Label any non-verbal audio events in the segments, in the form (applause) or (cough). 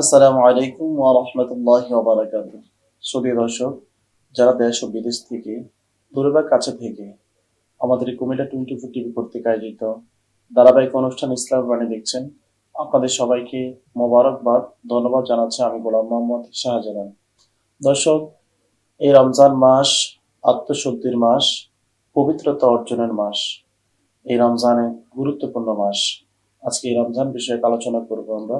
আসসালামু আলাইকুম ওয়া রাহমাতুল্লাহি ওয়া বারাকাতুহু। সুধী দর্শক, যারা দেশ ও বিদেশ থেকে, দূরে বা কাছে থেকে আমাদের কুমিল্লা টোয়েন্টি ফোর টিভি কর্তৃক আয়োজিত ধারাবাহিক অনুষ্ঠান ইসলাম বাণী দেখছেন, আপনাদের সবাইকে মোবারকবাদ, ধন্যবাদ জানাচ্ছি আমি গোলাম মোহাম্মদ শাহজালাল। দর্শক, এই রমজান মাস আত্মশুদ্ধির মাস, পবিত্রতা অর্জনের মাস। এই রমজানে গুরুত্বপূর্ণ মাস। আজকে এই রমজান বিষয়ে আলোচনা করব আমরা।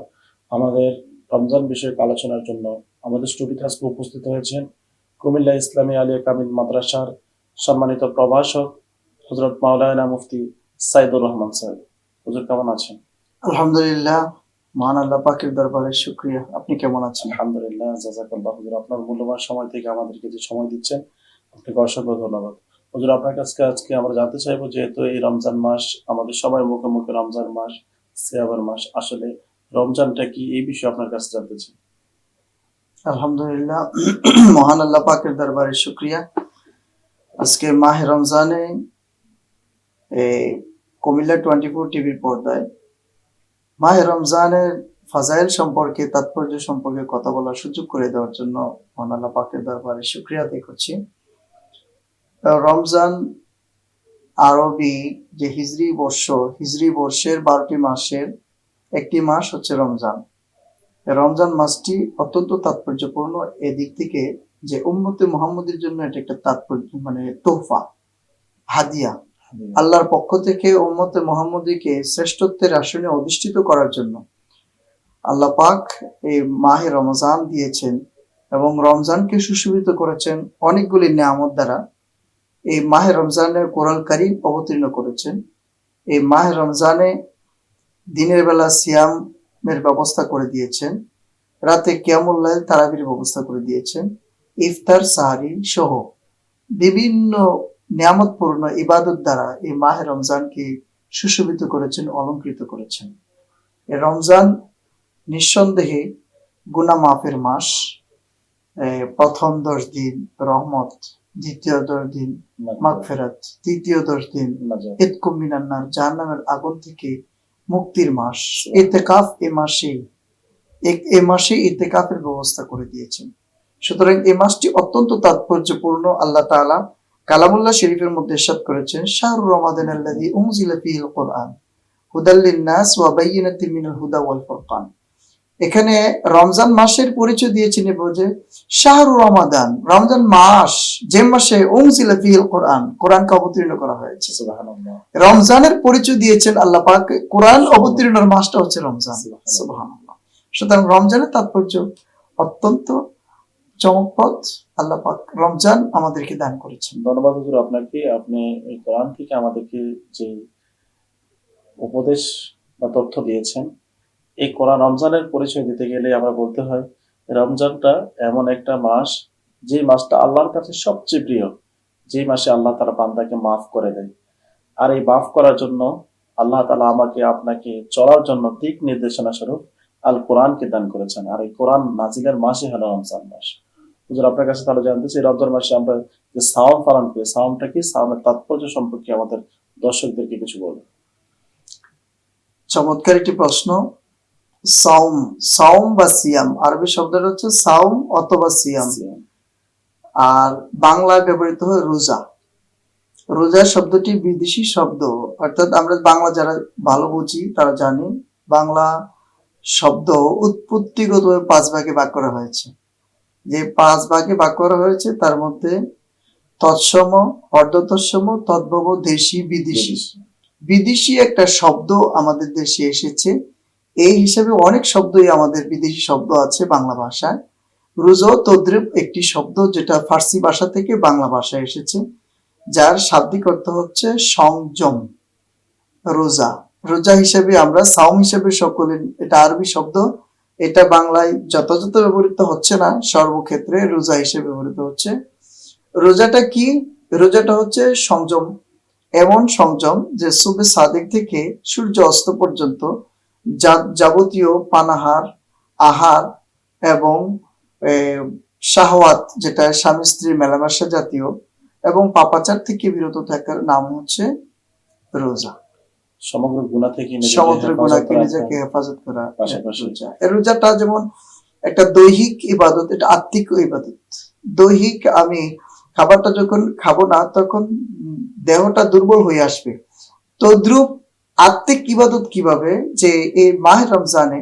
আমাদের রমজান বিষয়ক আলোচনার জন্য আমাদের স্টুডিওতে আজকে উপস্থিত হয়েছেন কুমিল্লা ইসলামী আলিয়া কামিল মাদ্রাসার সম্মানিত প্রভাষক হজরত মাওলানা মুফতি সাইদুর রহমান স্যার। হুজুর কেমন আছেন? আলহামদুলিল্লাহ মহান আল্লাহ পাকের দরবারে শুক্রিয়া। আপনি কেমন আছেন? আলহামদুলিল্লাহ জাজাকাল্লাহ হুজুর আপনার মূল্যবান সময় থেকে আমাদেরকে যে সময় দিচ্ছেন আপনাকে অসংখ্য ধন্যবাদ। হুজুর আপনার কাছে আজকে আমরা জানতে চাইব যেহেতু এই রমজান মাস আমাদের সবার মুখে মুখে রমজান মাস সিয়াবার মাস আসলে রমজানটা কি এই বিষয়ে আপনার কাছে জানতে চাই। আলহামদুলিল্লাহ, মহান আল্লাহ পাকের দরবারে শুক্রিয়া। আজকে মাহে রমজানে কুমিল্লা টোয়েন্টি ফোর টিভির পর্দায় মাহে রমজানের ফাজাইল সম্পর্কে, তাৎপর্য সম্পর্কে কথা বলার সুযোগ করে দেওয়ার জন্য মহান আল্লাহ পাকের দরবারে শুক্রিয়া আদায় করছি। রমজান আরবি যে হিজরি বর্ষ, হিজরি বর্ষের বারোটি মাসের একটি মাস হচ্ছে রমজান। রমজান মাসটি অত্যন্ত তাৎপর্যপূর্ণ। এদিক থেকে যে উম্মতে মোহাম্মদের জন্য এটা একটা তাৎপর্য মানে তোহফা হাদিয়া। আল্লাহর পক্ষ থেকে উম্মতে মোহাম্মদীকে শ্রেষ্ঠত্বের আসনে অধিষ্ঠিত করার জন্য আল্লাহ পাক এই মাহে রমজান দিয়েছেন এবং রমজানকে সুশোভিত করেছেন অনেকগুলি নিয়ামত দ্বারা। এই মাহে রমজানের কোরআন কারিম অবতীর্ণ করেছেন। এই মাহে রমজানে দিনের বেলা সিয়ামের ব্যবস্থা করে দিয়েছেন। রাতে কিয়ামুল্লাইল তারাবির ব্যবস্থা করে দিয়েছেন। ইফতার সাহারি সহ বিভিন্ন নিয়ামতপূর্ণ ইবাদত দ্বারা এই মাহে রমজানকে সুশোভিত করেছেন অলঙ্কৃত করেছেন। রমজান নিঃসন্দেহে গুনা মাফের মাস প্রথম দশ দিন রহমত দ্বিতীয় দশ দিন মাগফেরাত। তৃতীয় দশ দিন নাজাত। ইতকুম মিনান্নার জাহান্নামের আগুন থেকে মুক্তির মাস। এতেকাফ এ মাসে এ- মাসে ইতেকাফের ব্যবস্থা করে দিয়েছেন। সুতরাং এ মাসটি অত্যন্ত তাৎপর্যপূর্ণ আল্লাহ তালা কালামুল্লাহ শরীফের মধ্যে ইরশাদ করেছেন শাহরু রমাদান আল্লাহ ফীহিল কুরআন হুদাল লিন-নাস ওয়া মিনাল হুদা ওয়াল ফুরকান। এখানে রমজান মাসের পরিচয় দিয়েছেন যে শাহরু রমাদান রমজান মাস যে মাসে ফীহিল কুরআন কোরআনকে অবতীর্ণ করা হয়েছে। রমজানের পরিচয় দিয়েছেন আল্লাহ পাক কোরআন অবতীর্ণের মাসটা হচ্ছে রমজান। সুবহানাল্লাহ। সুতরাং রমজানের তাৎপর্য অত্যন্ত চমকপ্রদ। আল্লাহ পাক রমজান আমাদেরকে দান করেছেন। ধন্যবাদ হুজুর আপনাকে। আপনি এই কোরআন থেকে আমাদেরকে যে উপদেশ বা তথ্য দিয়েছেন এই কোরআন রমজানের পরিচয় দিতে গেলে আমরা বলতে হয়, রমজানটা এমন একটা মাস যে মাসটা আল্লাহর কাছে সবচেয়ে প্রিয় যে মাসে আল্লাহ তারা বান্দাকে মাফ করে দেয়। আর এই মাফ করার জন্য আল্লাহ তালা আমাকে, আপনাকে চলার জন্য দিক নির্দেশনা স্বরূপ আল কোরআনকে দান করেছেন। আর এই কোরআন নাজিলের মাসই হলো রমজান মাস। হুজুর, আপনার কাছে তাহলে জানতে চাই, রমজান মাসে আমরা যে সাওম পালন করি সাওমটা কি? সাওমের তাৎপর্য সম্পর্কে আমাদের দর্শকদেরকে কিছু বলুন। চমৎকার একটি প্রশ্ন। সাউম সাউম বা সিয়াম। আরবি শব্দটা হচ্ছে সাউম অথবা সিয়াম। আর বাংলায় ব্যবহৃত হয় রোজা। রোজা শব্দটি বিদেশি শব্দ। অর্থাৎ আমরা বাংলা যারা ভালো বুঝি তারা জানি। বাংলা শব্দ উৎপত্তিগতভাবে পাঁচ ভাগে ভাগ করা হয়েছে। যে পাঁচ ভাগে ভাগ করা হয়েছে তার মধ্যে তৎসম অর্ধতৎসম তদ্ভব দেশি বিদেশি। বিদেশি একটা শব্দ আমাদের দেশে এসেছে। এই হিসাবে অনেক শব্দই আমাদের বিদেশি শব্দ আছে বাংলা ভাষায়। রুজো, তদ্রিব একটি শব্দ যেটা ফার্সি ভাষা থেকে বাংলা ভাষায় এসেছে, যার শাব্দিক অর্থ হচ্ছে সংযম, রোজা। রোজা হিসেবে আমরা সাউম হিসেবে সকলে, এটা আরবি শব্দ, এটা বাংলায় যথাযথ ব্যবহৃত হচ্ছে না, সর্বক্ষেত্রে রোজা হিসেবে ব্যবহৃত হচ্ছে। রোজাটা কি? রোজাটা হচ্ছে সংযম। এমন সংযম যে সুবে সাদেক থেকে সূর্য অস্ত পর্যন্ত যাবতীয় পানাহার আহার এবং শাহওয়াত যেটা স্বামী স্ত্রীর মেলামেশা জাতীয় এবং পাপাচার থেকে বিরত থাকার নাম হচ্ছে রোজা। সমগ্র গুণা থেকে হেফাজত গুণাকে নিজেকে হেফাজত করা রোজাটা যেমন একটা দৈহিক ইবাদত এটা আত্মিক ইবাদত। দৈহিক আমি খাবারটা যখন খাব না তখন দেহটা দুর্বল হয়ে আসবে। তদ্রুপ আত্মিক ইবাদত কীভাবে? যে এই মাহ রমজানে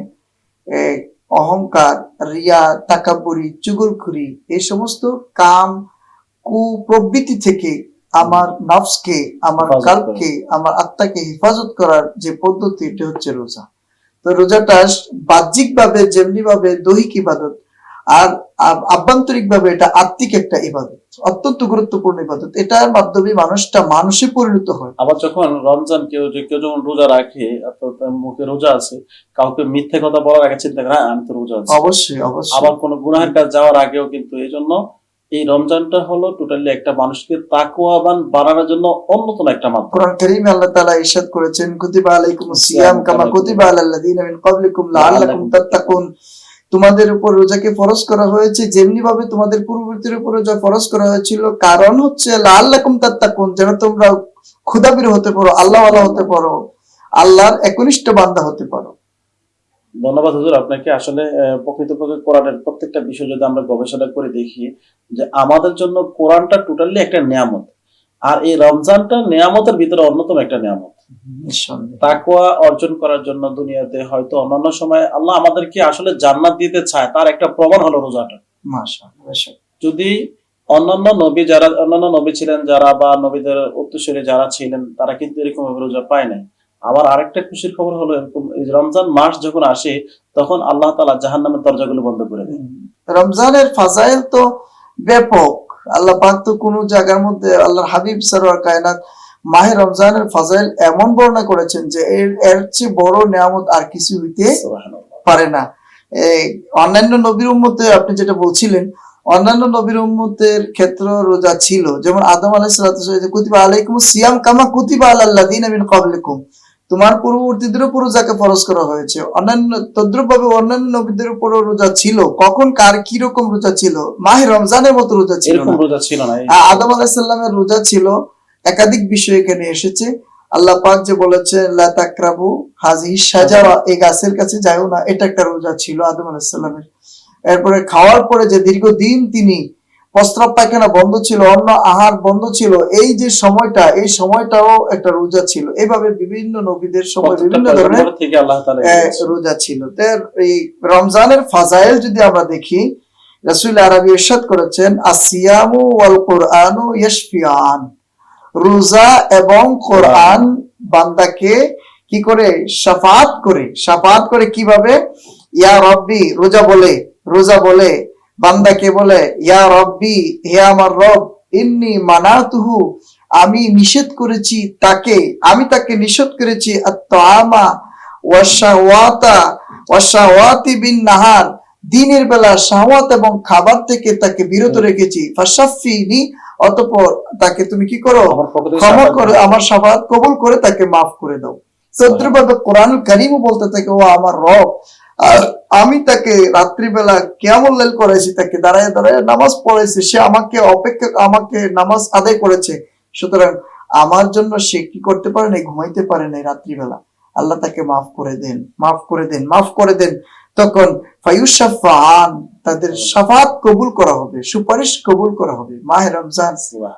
অহংকার রিয়া তাকাব্বরি চুগলখুরি এই সমস্ত কাম কু কুপ্রবৃত্তি থেকে আমার নফসকে আমার কালকে আমার আত্মাকে হেফাজত করার যে পদ্ধতি এটা হচ্ছে রোজা। তো রোজাটা বাহ্যিক ভাবে যেমনি ভাবে দৈহিক ইবাদত আর আভ্যন্তরিক ভাবে এটা আত্মিক একটা ইবাদত অত্যন্ত গুরুত্বপূর্ণ ইবাদত। এটার মাধ্যমে মানুষটা মানুষে পরিণত হয়। আবার যখন রমজান কেউ যে কেউ যখন রোজা রাখে মুখে রোজা আছে কাউকে মিথ্যে কথা বলার আগে চিন্তা করে "হ্যাঁ, আমি তো রোজা আছি। অবশ্যই অবশ্যই। আবার কোন গুনাহের কাজ যাওয়ার আগেও কিন্তু এই জন্য এই রমজানটা হলো টোটালি একটা মানুষকে তাকুয়াবান বানানোর জন্য অন্যতম একটা মাধ্যম। কোরআন কারীমে আল্লাহ তাআলা ইরশাদ করেছেন কুতিবা আলাইকুমুস সিয়াম কামা কুতিবা আলাল লাযিনা মিন ক্বাবলিকুম লাআল্লাকুম তাত্তাকুন। তোমাদের উপর রোজাকে ফরজ করা হয়েছে যেমনি ভাবে তোমাদের পূর্ববর্তীর উপর রোজা ফরজ করা হয়েছিল, কারণ হচ্ছে, লাআল্লাকুম তাত্তাকুন, যেন তোমরা ক্ষুধাবীর হতে পারো, আল্লাহওয়ালা হতে পারো, আল্লাহর একনিষ্ঠ বান্দা হতে পারো। ধন্যবাদ হুজুর, আপনাকে আসলে প্রকৃতপক্ষে কোরআনের প্রত্যেকটা বিষয় যদি আমরা গবেষণা করে দেখি, যে আমাদের জন্য কোরআনটা টোটালি একটা নিয়ামত, আর এই রমজানটা নিয়ামতের ভিতরে অন্যতম একটা নিয়ামত। তাকওয়া অর্জন করার জন্য দুনিয়াতে হয়তো অন্যান্য সময় আল্লাহ আমাদেরকে আসলে জান্নাত দিতে চায় তার একটা প্রমাণ হলো রোজাটা। যদি অন্যান্য নবী যারা অন্যান্য নবী ছিলেন যারা বা নবীদের উত্তরসূরি যারা ছিলেন তারা কিন্তু এরকম রোজা পায় নাই। আবার আরেকটা খুশির খবর হলো এরকম রমজান মাস যখন আসে তখন আল্লাহ তালা জাহান নামের দরজাগুলো বন্ধ করে দেয়। রমজানের ফাজাইল তো ব্যাপক। আল্লাহ পাক তো কোন জায়গার মধ্যে আল্লাহর হাবিব সরওয়ার কায়নাত মাহে রমজানের ফাজাইল এমন বর্ণনা করেছেন যে এর এর চেয়ে বড় নিয়ামত আর কিছু হইতে পারে না। অন্যান্য নবীর উম্মতে আপনি যেটা বলছিলেন অন্যান্য নবীর উম্মতের ক্ষেত্র রোজা ছিল। যেমন আদম আলাইহিস সালাতু কুতিবা আলাইকুম সিয়াম কামা কুতিবা আলাল্লাযিনা মিন ক্বাবলিকুম। তোমার পূর্ববর্তীদের উপর রোজাকে ফরজ করা হয়েছে। অন্যান্য তদ্রুপ ভাবে অন্যান্য নবীদের উপর রোজা ছিল। কখন কার কি রকম রোজা ছিল? মাহে রমজানের মতো রোজা ছিল না। আদম আলাহিসাল্লামের রোজা ছিল একাধিক বিষয় এখানে এসেছে। আল্লাহ পাক যে বলেছে লা তাকরাবু হাজিহি সাজারা এই গাছের কাছে যাও না এটা একটা রোজা ছিল আদম আলাহিসাল্লামের এরপরে খাওয়ার পরে যে দীর্ঘদিন তিনি প্রস্রাব পায়খানা বন্ধ ছিল অন্য আহার বন্ধ ছিল এই যে সময়টা এই সময়টাও একটা রোজা ছিল। এইভাবে বিভিন্ন নবীদের সময় বিভিন্ন ধরনের। রোজা ছিল। এই রমজানের ফাজাইল যদি আমরা দেখি রাসূল আরবি ইরশাদ করেছেন আসিয়ামু ওয়াল কুরআনু ইয়াশফিয়ান রোজা এবং কোরআন বান্দাকে কি করে? শাফাত করে। শাফাত করে কীভাবে? ইয়া রব্বি, রোজা বলে রোজা বলে, বান্দাকে বলে, ইয়া রব্বি, হে আমার রব, ইন্নি মানাতুহু, আমি নিষেধ করেছি তাকে, আমি তাকে নিষেধ করেছি আত্মআমা ওয়াশাওয়াতা ওয়াশাওয়াতি বিন নাহার, দিনের বেলা শাহওয়াত এবং খাবার থেকে তাকে বিরত রেখেছি, ফাশাফিনি অতঃপর তাকে তুমি কি করো? ক্ষমা করে আমার সাফাত কবুল করে তাকে মাফ করে দাও। চন্দ্রভাবে কোরআন কারিমও বলতে থাকে ও আমার রব। আর আমি তাকে রাত্রিবেলা কেমন লাল করেছি তাকে দাঁড়ায় দাঁড়ায় নামাজ পড়েছে সে আমাকে অপেক্ষা আমাকে নামাজ আদায় করেছে। সুতরাং আমার জন্য সে কি করতে পারে নাই ঘুমাইতে পারে নাই রাত্রিবেলা। আল্লাহ তাকে মাফ করে দেন মাফ করে দেন মাফ করে দেন। তখন ফায়ুসাফান তাদের সাফাত কবুল করা হবে সুপারিশ কবুল করা হবে। মাহে রমজান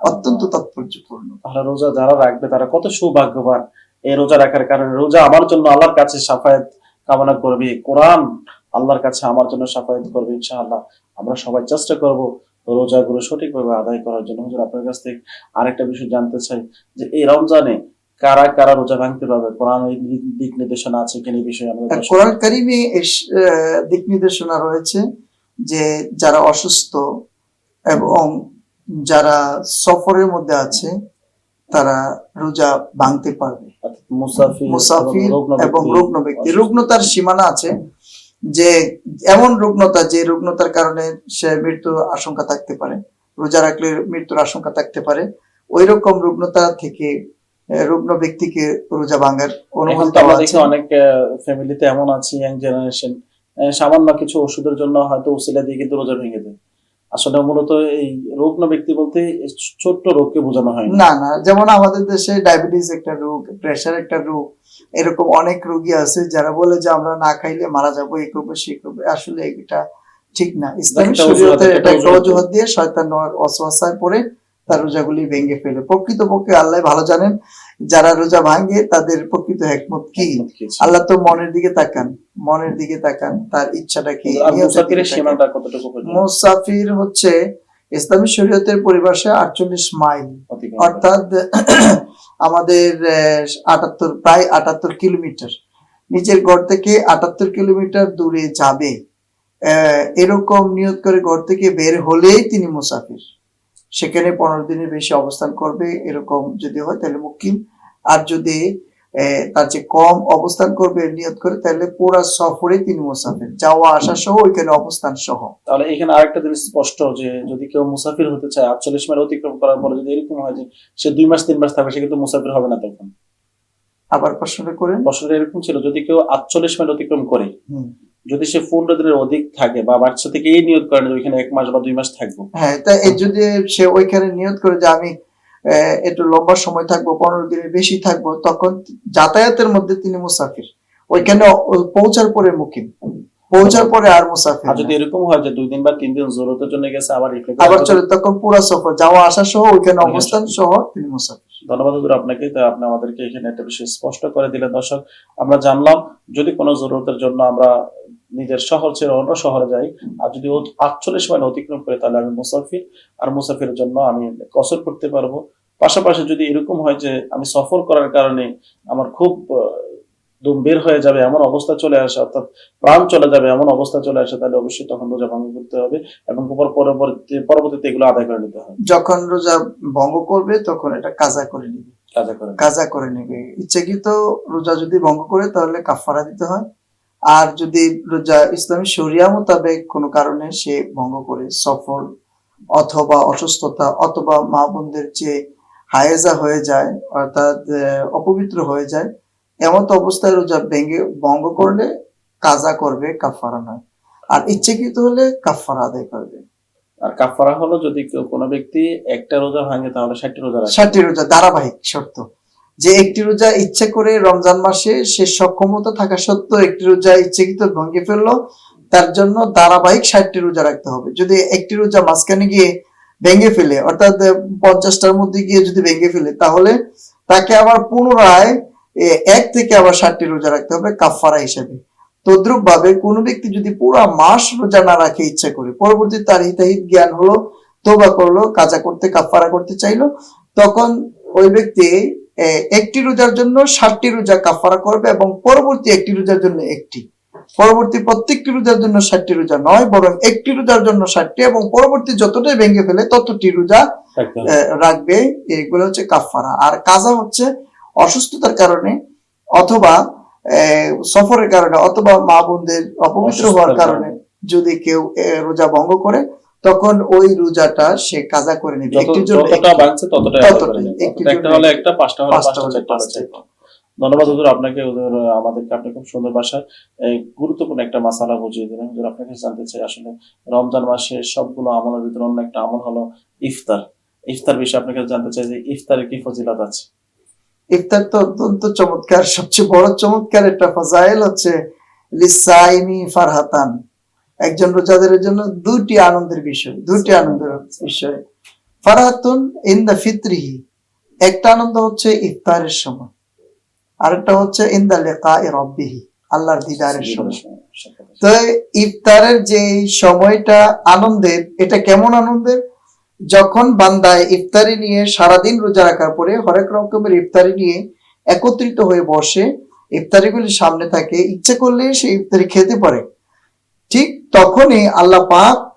অত্যন্ত তাৎপর্যপূর্ণ। তাহলে রোজা যারা রাখবে তারা কত সৌভাগ্যবান এই রোজা রাখার কারণে। রোজা আমার জন্য আল্লাহর কাছে সাফায়াত কামনা করবে। কোরআন আল্লাহর কাছে আমার জন্য সাফায়াত করবে ইনশাআল্লাহ। আমরা সবাই চেষ্টা করব রোজাগুলো সঠিকভাবে আদায় করার জন্য। হুজুর আপনার কাছ থেকে আরেকটা বিষয় জানতে চাই যে এই রমজানে কারা কারা রোজা ভাঙতে পারবে? কোরআন দিক- নির্দেশনা আছে কিনা এই বিষয়ে আর দর্শক- কোরআন কারিমে দিক নির্দেশনা রয়েছে যে যারা অসুস্থ এবং যারা সফরের মধ্যে আছে তারা রোজা ভাঙতে পারবে। মুসাফির এবং রুগ্ন ব্যক্তি। রুগ্নতার সীমানা আছে যে এমন রুগ্নতা যে রুগ্নতার কারণে সে মৃত্যুর আশঙ্কা থাকতে পারে। রোজা রাখলে মৃত্যুর আশঙ্কা থাকতে পারে। ওই রকম রুগ্নতা থেকে রুগ্ন ব্যক্তিকে রোজা ভাঙার অনুমতি দেওয়া আছে। অনেক ফ্যামিলিতে এমন আছে ইয়াং জেনারেশন সামান্য কিছু ওষুধের জন্য হয়তো উসিলা দিয়ে কিন্তু রোজা ভেঙে দেয়। আসলে মূলত এই রোগন ব্যক্তি বলতে ছোট্ট রোগকে বোঝানো হয় না। না যেমন আমাদের দেশে ডায়াবেটিস একটা রোগ প্রেশার একটা রোগ এরকম অনেক রোগী আছে যারা বলে যে আমরা না খাইলে মারা যাব এই করব সেই করব। আসলে এটা ঠিক না। ইসলামী শরীয়তের এটা অজুহাত। দিয়ে শয়তান ওয়াসওয়াসায় পড়ে। তার রোজাগুলি ভেঙে ফেলে। প্রকৃতপক্ষে আল্লাহ ভালো জানেন যারা রোজা ভাঙে তাদের প্রকৃত একমত কি? আল্লাহ তো মনের দিকে তাকান মনের দিকে তাকান তার ইচ্ছাটা কি? মুসাফির হচ্ছে ইসলামী শরীয়তের পরিভাষা আটচল্লিশ মাইল। অর্থাৎ (clears throat) আমাদের আটাত্তর প্রায় আটাত্তর কিলোমিটার। নিজের ঘর থেকে আটাত্তর কিলোমিটার দূরে যাবে। এরকম নিয়ত করে ঘর থেকে বের হলেই তিনি মুসাফির। সেখানে পনেরো দিনের বেশি অবস্থান করবে এরকম যদি হয় তাহলে মুকিম আর যদি তার যে কম অবস্থান করবে নিয়ত করে তাহলে পুরা সফরে তিনি মুসাফির। যাওয়া আসা সহ ওইখানে অবস্থান সহ। তাহলে এখানে আরেকটা জিনিস স্পষ্ট যে যদি কেউ মুসাফির হতে চায় আটচল্লিশ মাইল অতিক্রম করার পরে যদি এরকম হয় যে সে দুই মাস তিন মাস থাকবে সে কিন্তু মুসাফির হবে না তখন। আবার প্রশ্নটা করেন। প্রশ্নটা এরকম ছিল যদি কেউ আটচল্লিশ মাইল অতিক্রম করে। যদি সে পনেরো দিনের অধিক থাকে বা বাচ্চা থেকে এই নিয়োগ করে ওইখানে এক মাস বা দুই মাস থাকব? হ্যাঁ তা যদি সে ওইখানে নিয়োগ করে যে আমি একটু লম্বা সময় থাকব, পনেরো দিনের বেশি থাকব, তখন যাতায়াতের মধ্যে তিনি মুসাফির। ওইখানে পৌঁছার পরে মুকিম। পৌঁছার পরে আর মুসাফির আর যদি এরকম হয় যে দুই দিন বা তিন দিন জরুরতের জন্য গেছে আবার reflect আবার চলে তখন পুরা সফর যাওয়া আসা সহ ওইখানে অবস্থান সহ তিনি মুসাফির। ধন্যবাদ হুজুর আপনাকে তো আপনি আমাদেরকে এখানে একটা বিষয় স্পষ্ট করে দিলেন। দর্শক আমরা জানলাম যদি কোনো জরুরতের জন্য আমরা নিজের শহর ছেড়ে অন্য শহরে যাই আর যদি আটচল্লিশ মাইল অতিক্রম করে তাহলে আমি মুসাফির আর মুসাফিরের জন্য আমি কসর করতে পারব। পাশাপাশি যদি এরকম হয় যে আমি সফর করার কারণে আমার খুব দম বের হয়ে যাবে এমন অবস্থা চলে আসে অর্থাৎ প্রাণ চলে যাবে এমন অবস্থা চলে আসে তাহলে অবশ্যই তখন রোজা ভঙ্গ করতে হবে এবং পরবর্তী পরবর্তীতে এগুলো আদায় করে নিতে হবে। যখন রোজা ভঙ্গ করবে তখন এটা কাজা করে নিবে। কাজা করে কাজা করে নেবে। ইচ্ছাকৃত রোজা যদি ভঙ্গ করে তাহলে কাফারা দিতে হয়। আর যদি রোজা ইসলামী শরিয়া মোতাবেক কোনো কারণে সে ভঙ্গ করে সফর অথবা অসুস্থতা অথবা মা বোনদের যে হায়েজা হয়ে যায় অর্থাৎ অপবিত্র হয়ে যায় এমন তো অবস্থায় রোজা ভেঙে ভঙ্গ করলে কাজা করবে কাফারা নয়। আর ইচ্ছাকৃত হলে কাফারা আদায় করবে। আর কাফারা হলো যদি কেউ কোনো ব্যক্তি একটা রোজা ভাঙে তাহলে ষাটটি রোজা ষাটটি রোজা ধারাবাহিক শর্ত। যে একটি রোজা ইচ্ছে করে রমজান মাসে সে সক্ষমতা থাকা সত্ত্বেও একটি রোজা ইচ্ছাকৃত ভঙ্গে ফেলল তার জন্য ধারাবাহিক ষাটটি রোজা রাখতে হবে। যদি একটি রোজা মাঝখানে গিয়ে ভেঙে ফেলে অর্থাৎ পঞ্চাশটার মধ্যে গিয়ে যদি ভেঙে ফেলে তাহলে তাকে আবার পুনরায় এক থেকে আবার ষাটটি রোজা রাখতে হবে কাফারা হিসেবে। তদ্রুপ ভাবে কোনো ব্যক্তি যদি পুরা মাস রোজা না রাখে ইচ্ছা করে পরবর্তী তার হিতাহিত জ্ঞান হলো তোবা করল কাজা করতে কাফারা করতে চাইলো তখন ওই ব্যক্তি একটি রোজার জন্য ষাটটি রোজা কাফারা করবে এবং পরবর্তী একটি রোজার জন্য একটি। পরবর্তী প্রত্যেকটি রোজার জন্য ষাটটি রোজা নয় বরং একটি রোজার জন্য ষাটটি এবং পরবর্তী যতটাই ভেঙে ফেলে ততটি রোজা রাখবে। এগুলো হচ্ছে কাফারা আর কাজা হচ্ছে অসুস্থতার কারণে অথবা সফরের কারণে অথবা মা বোনদের অপবিত্র হওয়ার কারণে যদি কেউ রোজা ভঙ্গ করে তখন ওই রোজাটা সে কাজা করে নেবে। জন্য নেবে। একটির অর্থাৎ একটা হলে একটা পাঁচটা হলে পাঁচটা পাঁচটা হলে পাঁচটা। ধন্যবাদ হুজুর আপনাকে হুজুর আমাদেরকে আপনি খুব সুন্দর ভাষায় গুরুত্বপূর্ণ একটা মাসালা বুঝিয়ে দিলেন। হুজুর আপনাকে জানতে চাই আসলে রমজান মাসে সবগুলো আমলের ভিতরে অন্য একটা আমল হলো ইফতার। ইফতার বিষয়ে আপনাকে জানতে চাই যে ইফতারের কি ফজিলত আছে? ইফতার তো অত্যন্ত চমৎকার। সবচেয়ে বড় চমৎকার একটা ফাজাইল হচ্ছে লিসাইমি ফারহাতান। একজন রোজাদারের জন্য দুটি আনন্দের বিষয় দুটি আনন্দের বিষয়। ফারহাতুন ইন দা ফিত্রিহি একটা আনন্দ হচ্ছে ইফতারের সময় আরেকটা হচ্ছে ইন দা লেখা রব্বিহি আল্লাহর দিদারের সময়। তো ইফতারের যে সময়টা আনন্দের এটা কেমন আনন্দের? যখন বান্দায় ইফতারি নিয়ে সারাদিন রোজা রাখার পরে হরেক রকমের ইফতারি নিয়ে একত্রিত হয়ে বসে, ইফতারিগুলি সামনে থাকে, ইচ্ছে করলে সে ইফতারি খেতে পারে। ঠিক তখনই আল্লাহ পাক,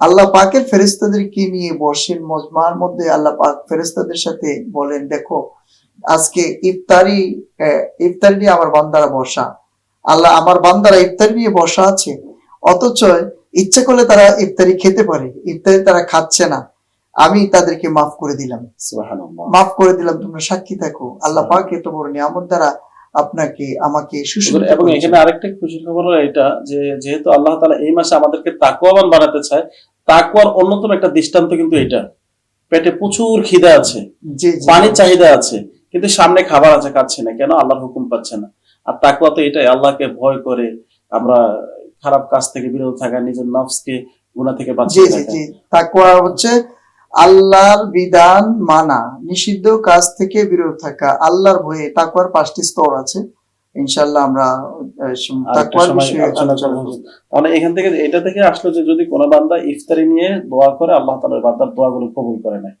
আল্লাহ পাকের ফেরেস্তাদের কি নিয়ে বসেন? মজমার মধ্যে আল্লাহ পাক ফেরেস্তাদের সাথে বলেন, দেখো, আজকে ইফতারি ইফতারি নিয়ে আমার বান্দারা বসা। আল্লাহ আমার বান্দারা ইফতারি নিয়ে বসা আছে। অথচ ইচ্ছে করলে তারা ইফতারি খেতে পারে। ইফতারি তারা খাচ্ছে না। আমি তাদেরকে মাফ করে দিলাম। মাফ করে দিলাম তোমরা সাক্ষী থাকো। আল্লাহ পাক এত বড় নিয়ামত দ্বারা আপনাকে আমাকে হুজুর, এবং এখানে আরেকটা খুশির খবর হলো এটা যে যেহেতু আল্লাহ তাআলা এই মাসে আমাদেরকে তাকওয়াবান বানাতে চায় তাকওয়ার অন্যতম একটা দৃষ্টান্ত কিন্তু এটা। পেটে প্রচুর খিদে আছে পানির চাহিদা আছে কিন্তু সামনে খাবার আছে খাচ্ছে না। কেন? আল্লাহর হুকুম পাচ্ছে না। আর তাকুয়া তো এটাই আল্লাহকে ভয় করে আমরা খারাপ কাজ থেকে বিরত থাকা নিজের নফসকে গুণা থেকে বাঁচিয়ে তাকওয়া হচ্ছে আল্লাহর বিধান মানা নিষিদ্ধ কাজ থেকে বিরত থাকা আল্লাহর ভয়ে তাকওয়ার পাঁচটি স্তর আছে। ইনশাআল্লাহ আমরা তাকওয়ার বিষয়ে আলোচনা আলোচনা করব। তাহলে এখান থেকে এটা থেকে আসলো যে যদি কোনো বান্দা ইফতারি নিয়ে দোয়া করে আল্লাহ তাআলা বান্দার দোয়াগুলো কবুল করে নেয়।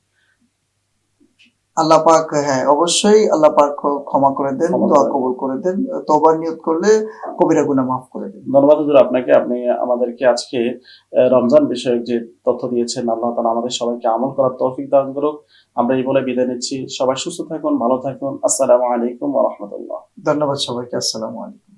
আল্লাহ পাক হ্যাঁ অবশ্যই আল্লাহ পাক ক্ষমা করে দেন দোয়া। কবুল করে দেন তওবার নিয়ত করলে কবিরা গুনাহ মাফ করে দেন। ধন্যবাদ হুজুর আপনাকে আপনি আমাদেরকে আজকে রমজান বিষয়ক যে তথ্য দিয়েছেন আল্লাহ তাআলা আমাদের সবাইকে আমল করার তৌফিক দান করুক। আমরা এই বলে বিদায় নিচ্ছি। সবাই সুস্থ থাকুন ভালো থাকুন। আসসালামু আলাইকুম ওয়া রাহমাতুল্লাহ। ধন্যবাদ সবাইকে আসসালামু আলাইকুম।